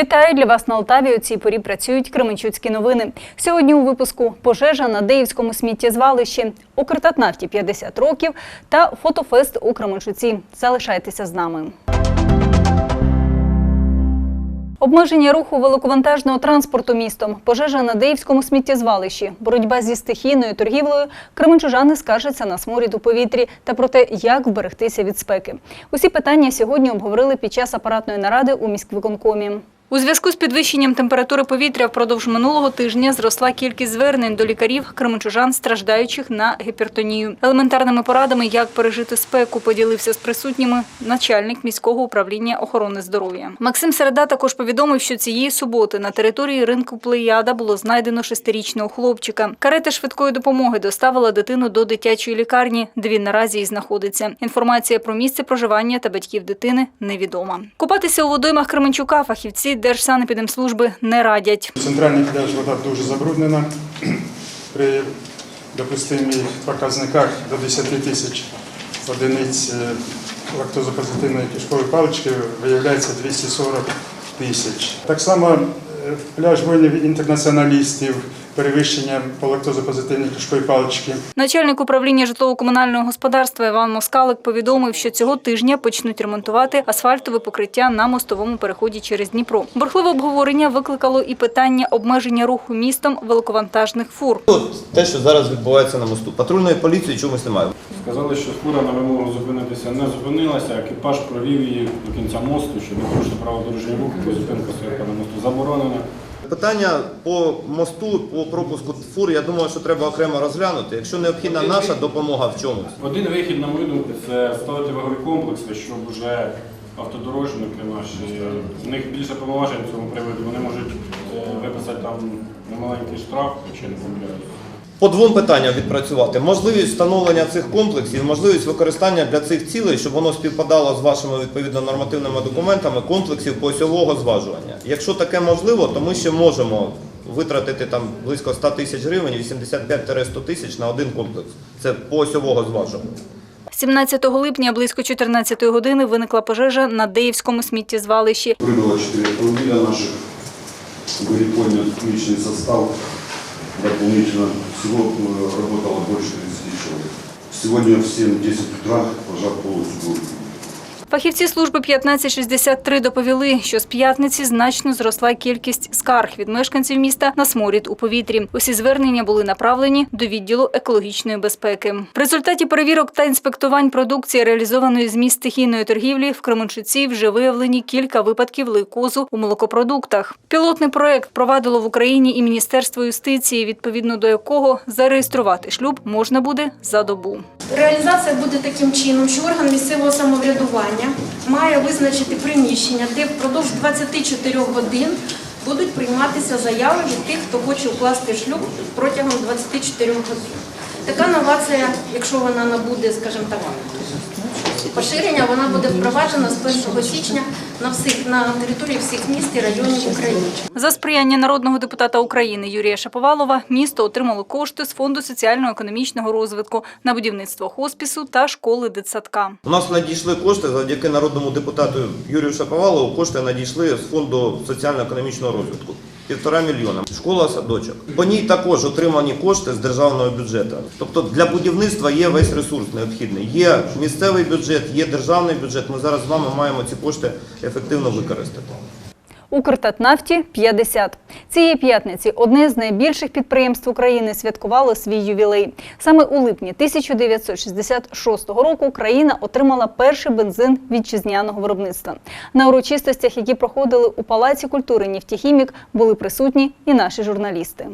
Вітаю для вас на Алтаві. У цій порі працюють Кременчуцькі новини. Сьогодні у випуску пожежа на Деївському сміттєзвалищі, Укртатнафті 50 років та фотофест у Кременчуці. Залишайтеся з нами. Обмеження руху великовантажного транспорту містом, пожежа на Деївському сміттєзвалищі, боротьба зі стихійною торгівлею. Кременчужани скаржаться на сморід у повітрі та про те, як вберегтися від спеки. Усі питання сьогодні обговорили під час апаратної наради у міськвиконкомі. У зв'язку з підвищенням температури повітря впродовж минулого тижня зросла кількість звернень до лікарів кременчужан, страждаючих на гіпертонію. Елементарними порадами, як пережити спеку, поділився з присутніми начальник міського управління охорони здоров'я. Максим Середа також повідомив, що цієї суботи на території ринку Плеяда було знайдено шестирічного хлопчика. Карета швидкої допомоги доставила дитину до дитячої лікарні, де він наразі і знаходиться. Інформація про місце проживання та батьків дитини невідома. Купатися у водоймах Кременчука фахівці Держсанепідемслужби не радять. Центральна вода дуже забруднена. При допустимих показниках до 10 тисяч одиниць е, лактозопозитивної кишкової палички виявляється 240 тисяч. Так само е, пляж воїнів інтернаціоналістів, перевищення по лактозопозитивній кишковій палички. Начальник управління житлово-комунального господарства Іван Москалик повідомив, що цього тижня почнуть ремонтувати асфальтове покриття на мостовому переході через Дніпро. Бурхливе обговорення викликало і питання обмеження руху містом великовантажних фур. От те, що зараз відбувається на мосту. Патрульної поліції чомусь немає. Сказали, що фура на вимогу зупинитися не зупинилася, екіпаж провів її до кінця мосту, що не порушив право дорожнього руху, бо зупинка стояка на мосту заборонена. Питання по мосту, по пропуску фур, я думаю, що треба окремо розглянути. Якщо необхідна наша допомога в чомусь. Один вихід, на мою думку, це ставити вагові комплекси, щоб вже автодорожники наші, в них більше повноважень в цьому приводу. Вони можуть е, виписати там немаленький штраф, якщо не помиляюсь По двом питанням відпрацювати. Можливість встановлення цих комплексів, можливість використання для цих цілей, щоб воно співпадало з вашими відповідно нормативними документами комплексів посьового зважування. Якщо таке можливо, то ми ще можемо витратити там близько 100 тисяч гривень, 85-100 тисяч на один комплекс. Це посьового зважування. 17 липня близько 14 години виникла пожежа на Деївському сміттєзвалищі. Прибыло 4 автомобиля наших, были поднят личный состав, дополнительно всего э, работало больше 30 человек. Сегодня в 7-10 утра пожар полностью был Фахівці служби 1563 доповіли, що з п'ятниці значно зросла кількість скарг від мешканців міста на сморід у повітрі. Усі звернення були направлені до відділу екологічної безпеки. В результаті перевірок та інспектувань продукції, реалізованої з міст стихійної торгівлі, в Кременчуці вже виявлені кілька випадків лейкозу у молокопродуктах. Пілотний проект провадило в Україні і Міністерство юстиції, відповідно до якого зареєструвати шлюб можна буде за добу. Реалізація буде таким чином, що орган місцевого самоврядування має визначити приміщення, де впродовж 24 годин будуть прийматися заяви від тих, хто хоче укласти шлюб протягом 24 годин. Така новація, якщо вона набуде, скажімо так, поширення, вона буде впроваджена з 1 січня на всіх на території всіх міст і районів України. За сприяння народного депутата України Юрія Шаповалова місто отримало кошти з фонду соціально-економічного розвитку на будівництво хоспісу та школи дитсадка. У нас надійшли кошти завдяки народному депутату Юрію Шаповалову. Кошти надійшли з фонду соціально-економічного розвитку. Півтора мільйона. Школа садочок. По ній також отримані кошти з державного бюджету. Тобто для будівництва є весь ресурс необхідний. Є місцевий бюджет, є державний бюджет. Ми зараз з вами маємо ці кошти ефективно використати. Укртатнафті 50. Цієї п'ятниці одне з найбільших підприємств України святкувало свій ювілей. Саме у липні 1966 року країна отримала перший бензин вітчизняного виробництва. На урочистостях, які проходили у Палаці культури «Нефтехімік», були присутні і наші журналісти.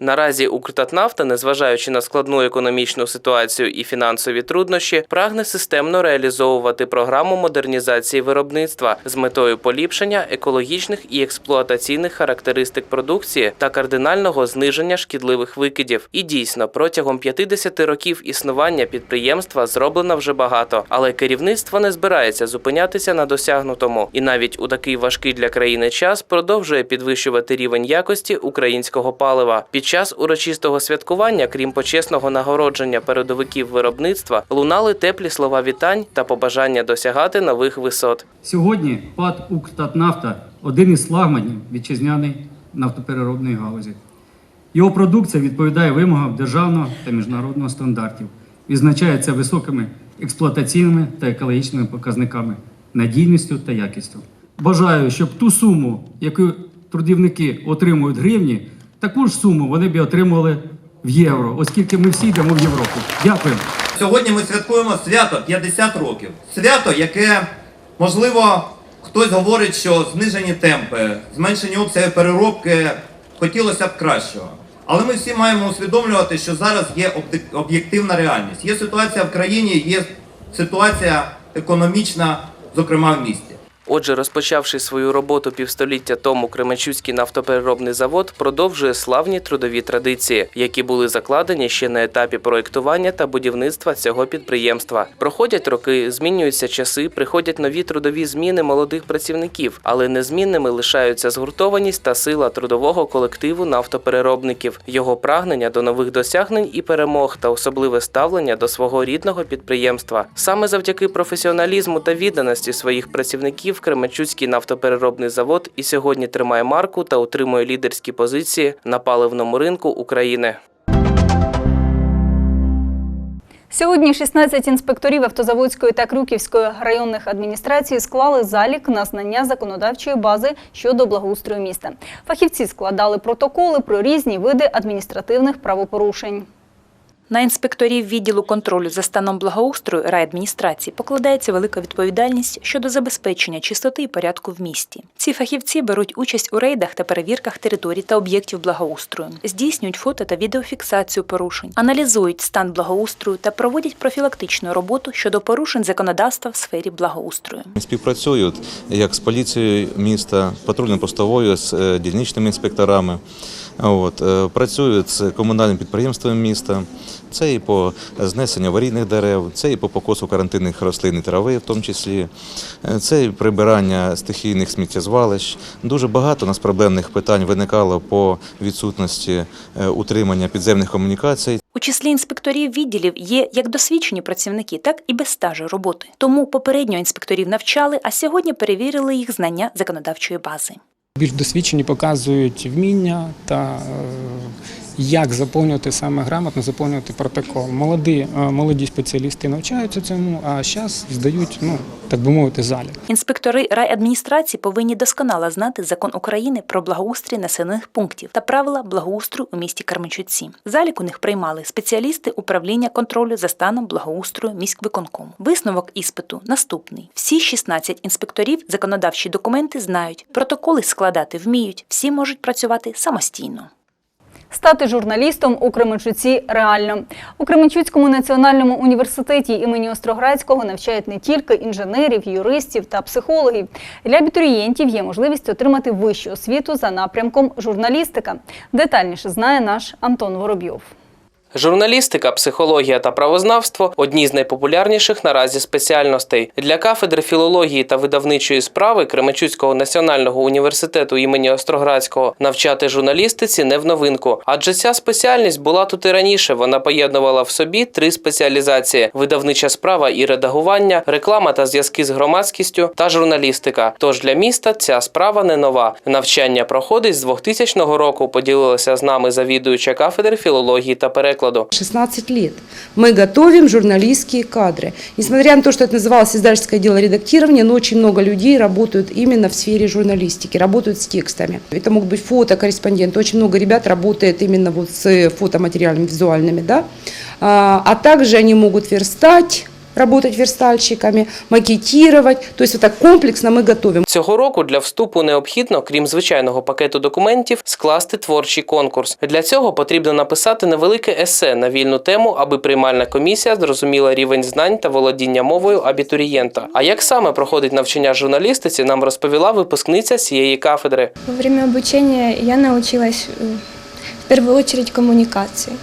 Наразі Укртатнафта, незважаючи на складну економічну ситуацію і фінансові труднощі, прагне системно реалізовувати програму модернізації виробництва з метою поліпшення екологічних і експлуатаційних характеристик продукції та кардинального зниження шкідливих викидів. І дійсно, протягом 50 років існування підприємства зроблено вже багато, але керівництво не збирається зупинятися на досягнутому, і навіть у такий важкий для країни час продовжує підвищувати рівень якості українського палива. Під час урочистого святкування, крім почесного нагородження передовиків виробництва, лунали теплі слова вітань та побажання досягати нових висот. Сьогодні ПАД «Укртатнафта» один із флагманів вітчизняної нафтопереробної галузі. Його продукція відповідає вимогам державного та міжнародного стандартів, відзначається високими експлуатаційними та екологічними показниками, надійністю та якістю. Бажаю, щоб ту суму, яку трудівники отримують гривні, таку ж суму вони б отримували в євро, оскільки ми всі йдемо в Європу. Дякую. Сьогодні ми святкуємо свято 50 років. Свято, яке, можливо, хтось говорить, що знижені темпи, зменшені обсяги переробки хотілося б кращого. Але ми всі маємо усвідомлювати, що зараз є об'єктивна реальність. Є ситуація в країні, є ситуація економічна, зокрема в місті. Отже, розпочавши свою роботу півстоліття тому, Кременчуцький нафтопереробний завод продовжує славні трудові традиції, які були закладені ще на етапі проєктування та будівництва цього підприємства. Проходять роки, змінюються часи, приходять нові трудові зміни молодих працівників, але незмінними лишаються згуртованість та сила трудового колективу нафтопереробників, його прагнення до нових досягнень і перемог та особливе ставлення до свого рідного підприємства. Саме завдяки професіоналізму та відданості своїх працівників Кременчуцький нафтопереробний завод і сьогодні тримає марку та утримує лідерські позиції на паливному ринку України. Сьогодні 16 інспекторів Автозаводської та Крюківської районних адміністрацій склали залік на знання законодавчої бази щодо благоустрою міста. Фахівці складали протоколи про різні види адміністративних правопорушень. На інспекторів відділу контролю за станом благоустрою райадміністрації покладається велика відповідальність щодо забезпечення чистоти і порядку в місті. Ці фахівці беруть участь у рейдах та перевірках територій та об'єктів благоустрою, здійснюють фото та відеофіксацію порушень, аналізують стан благоустрою та проводять профілактичну роботу щодо порушень законодавства в сфері благоустрою. Співпрацюють як з поліцією міста, патрульно-постовою, з е, дільничними інспекторами. От, е, працюють з комунальним підприємством міста. Це і по знесенню аварійних дерев, це і по покосу карантинних рослин і трави, в тому числі, Е, це і прибирання стихійних сміттєзвалищ. Дуже багато у нас проблемних питань виникало по відсутності е, утримання підземних комунікацій. У числі інспекторів відділів є як досвідчені працівники, так і без стажу роботи. Тому попередньо інспекторів навчали, а сьогодні перевірили їх знання законодавчої бази. Більш досвідчені показують вміння та е, як заповнювати саме грамотно заповнювати протокол. Молоді, е, молоді спеціалісти навчаються цьому, а зараз здають, ну так би мовити, залік. Інспектори райадміністрації повинні досконало знати закон України про благоустрій населених пунктів та правила благоустрою у місті Карменчуці. Залік у них приймали спеціалісти управління контролю за станом благоустрою міськвиконкому. Висновок іспиту наступний: всі 16 інспекторів законодавчі документи знають, протоколи складати вміють, всі можуть працювати самостійно. Стати журналістом у Кременчуці реально. У Кременчуцькому національному університеті імені Остроградського навчають не тільки інженерів, юристів та психологів. Для абітурієнтів є можливість отримати вищу освіту за напрямком журналістика. Детальніше знає наш Антон Воробйов. Журналістика, психологія та правознавство одні з найпопулярніших наразі спеціальностей. Для кафедри філології та видавничої справи Кременчуцького національного університету імені Остроградського навчати журналістиці не в новинку, адже ця спеціальність була тут і раніше. Вона поєднувала в собі три спеціалізації: видавнича справа і редагування, реклама та зв'язки з громадськістю та журналістика. Тож для міста ця справа не нова. Навчання проходить з 2000 року. Поділилася з нами завідуюча кафедри філології та перекладу. 16 лет мы готовим журналистские кадры. Несмотря на то, что это называлось издательское дело редактирования, но очень много людей работают именно в сфере журналистики, работают с текстами. Это могут быть фотокорреспонденты, очень много ребят работает именно вот с фотоматериалами визуальными, да. А, а также они могут верстать, работать верстальщиками, макетировать. То есть вот так комплексно мы готовим. Цього року для вступу необхідно, крім звичайного пакету документів, скласти творчий конкурс. Для цього потрібно написати невелике есе на вільну тему, аби приймальна комісія зрозуміла рівень знань та володіння мовою абітурієнта. А як саме проходить навчання журналістиці, нам розповіла випускниця цієї кафедри. Во время обучения я научилась э, в первую очередь коммуникации,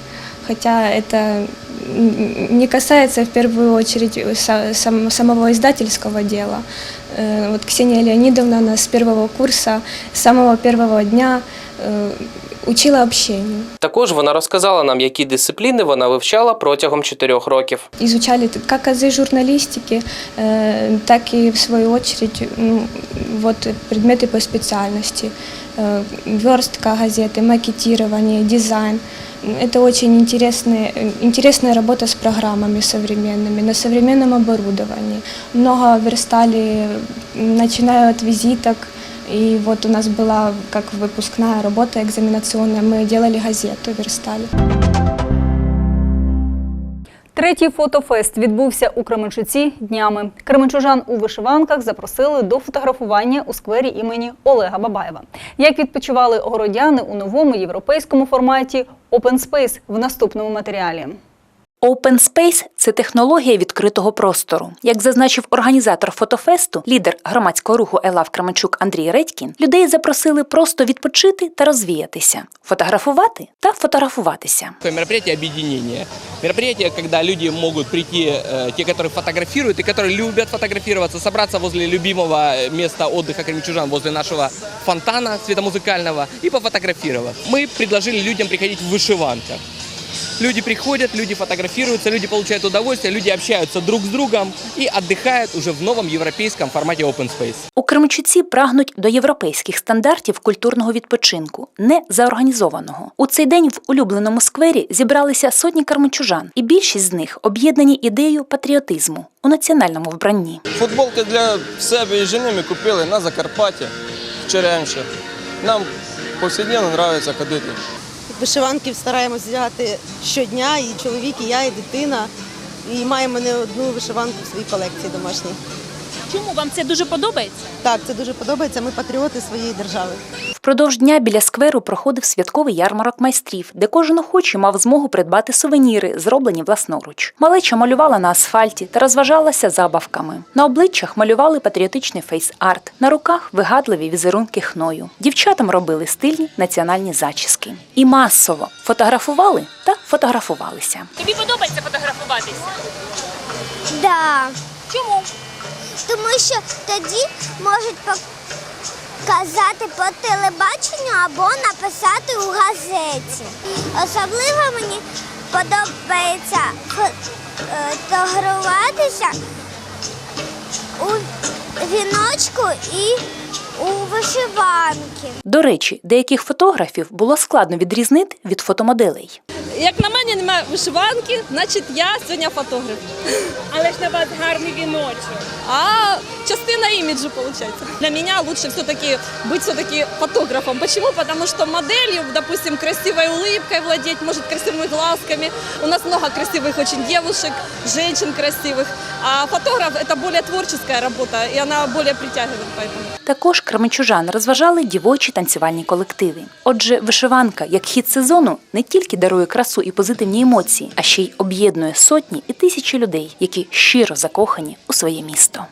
хотя это м, не касается в первую очередь са- сам- самого издательского дела. Э, Вот Ксения Леонидовна нас с первого курса, с самого первого дня э, учила общению. Також вона розказала нам, які дисципліни вона вивчала протягом чотирьох років. Изучали т- как азы журналистики, э, так и в свою очередь ну, вот, предметы по специальности. Э, верстка газеты, макетирование, дизайн. Это очень интересные, э, интересная работа с программами современными, на современном оборудовании. Много верстали, м, начиная от визиток. И вот у нас была как выпускная работа экзаменационная. Мы делали газету, верстали. Третій фотофест відбувся у Кременчуці днями. Кременчужан у вишиванках запросили до фотографування у сквері імені Олега Бабаєва. Як відпочивали городяни у новому європейському форматі Space в наступному матеріалі. Open Space – це технологія відкритого простору. Як зазначив організатор фотофесту, лідер громадського руху «Елав Кременчук Андрій Редькін, людей запросили просто відпочити та розвіятися, фотографувати та фотографуватися. Такое мероприятие объединения. Мероприятие, когда люди могут прийти, э, те, которые фотографируют и которые любят фотографироваться, собраться возле любимого э, места отдыха кремчужан, возле нашего фонтана светомузыкального и пофотографировать. Мы предложили людям приходить в вышиванках. Люди приходят, люди фотографируются, люди получают удовольствие, люди общаются друг с другом и отдыхают уже в новом европейском формате Open Space. У Кременчуці прагнуть до європейських стандартів культурного відпочинку, не заорганізованого. У цей день в улюбленому сквері зібралися сотні карменчужан, і більшість з них об'єднані ідеєю патріотизму у національному вбранні. Футболки для себе і жени ми купили на Закарпатті, в Черемші. Нам повсякденно подобається ходити. Вишиванки стараємося взяти щодня, і чоловік, і я, і дитина. І маємо не одну вишиванку в своїй колекції домашній. Чому вам це дуже подобається? Так, це дуже подобається. Ми патріоти своєї держави. Впродовж дня біля скверу проходив святковий ярмарок майстрів, де кожен охочий мав змогу придбати сувеніри, зроблені власноруч. Малеча малювала на асфальті та розважалася забавками. На обличчях малювали патріотичний фейс-арт, на руках вигадливі візерунки хною. Дівчатам робили стильні національні зачіски. І масово фотографували та фотографувалися. Тобі подобається фотографуватися? Да, Чому? Тому що тоді можуть показати по телебаченню або написати у газеті. Особливо мені подобається фотографуватися у віночку і у вишиванки. До речі, деяких фотографів було складно відрізнити від фотомоделей. Як на мене немає вишиванки, значить я сьогодні фотограф. Але ж на вас гарний віночок. А частина іміджу виходить. Для мене лучше все-таки быть все-таки фотографом. Почему? Потому что моделью, допустим, красивой улыбкой владеть, может красивыми глазками. У нас много красивых очень девушек, женщин красивых. А фотограф это более творческая работа, и она более притягивает поэтому. Також кременчужан розважали дівочі танцювальні колективи. Отже, вишиванка, як хід сезону, не тільки дарує красу і позитивні емоції, а ще й об'єднує сотні і тисячі людей, які щиро закохані у своє місто.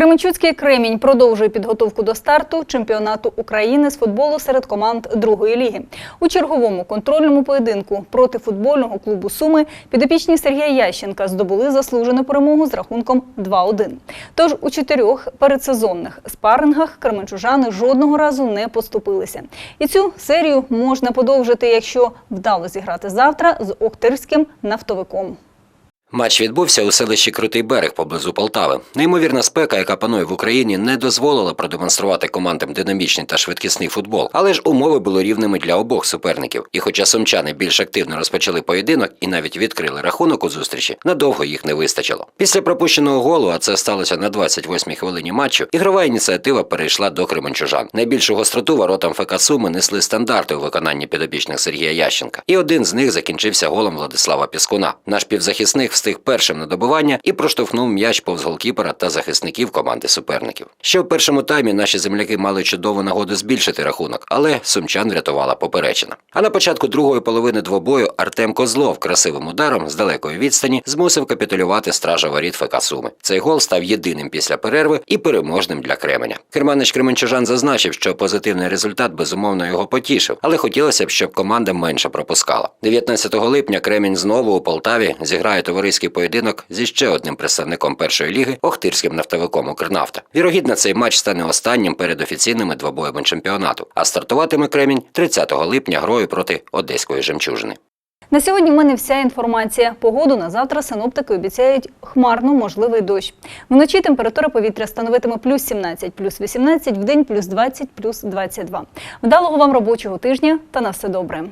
Кременчуцький кремінь продовжує підготовку до старту чемпіонату України з футболу серед команд другої ліги. У черговому контрольному поєдинку проти футбольного клубу Суми підопічні Сергія Ященка здобули заслужену перемогу з рахунком 2-1. Тож у чотирьох передсезонних спарингах кременчужани жодного разу не поступилися. І цю серію можна подовжити, якщо вдало зіграти завтра з Охтирським нафтовиком. Матч відбувся у селищі Крутий берег поблизу Полтави. Неймовірна спека, яка панує в Україні, не дозволила продемонструвати командам динамічний та швидкісний футбол, але ж умови були рівними для обох суперників. І хоча сумчани більш активно розпочали поєдинок і навіть відкрили рахунок у зустрічі, надовго їх не вистачило. Після пропущеного голу, а це сталося на 28-й хвилині матчу, ігрова ініціатива перейшла до кременчужан. Найбільшу гостроту воротам ФК Суми несли стандарти у виконанні підопічних Сергія Ященка, і один з них закінчився голом Владислава Піскуна. Наш півзахисник встиг першим на добивання і проштовхнув м'яч повз голкіпера та захисників команди суперників. Ще в першому таймі наші земляки мали чудову нагоду збільшити рахунок, але сумчан врятувала поперечина. А на початку другої половини двобою Артем Козлов красивим ударом з далекої відстані змусив капітулювати стража воріт ФК Суми. Цей гол став єдиним після перерви і переможним для Кременя. Керманич Кременчужан зазначив, що позитивний результат безумовно його потішив, але хотілося б, щоб команда менше пропускала. 19 липня Кремінь знову у Полтаві зіграє товариство товариський поєдинок зі ще одним представником першої ліги Охтирським нафтовиком Укрнафта. Вірогідно, цей матч стане останнім перед офіційними двобоями чемпіонату. А стартуватиме Кремінь 30 липня грою проти Одеської жемчужини. На сьогодні в мене вся інформація. Погоду на завтра синоптики обіцяють хмарно можливий дощ. Вночі температура повітря становитиме плюс 17, плюс 18, вдень плюс 20, плюс 22. Вдалого вам робочого тижня та на все добре.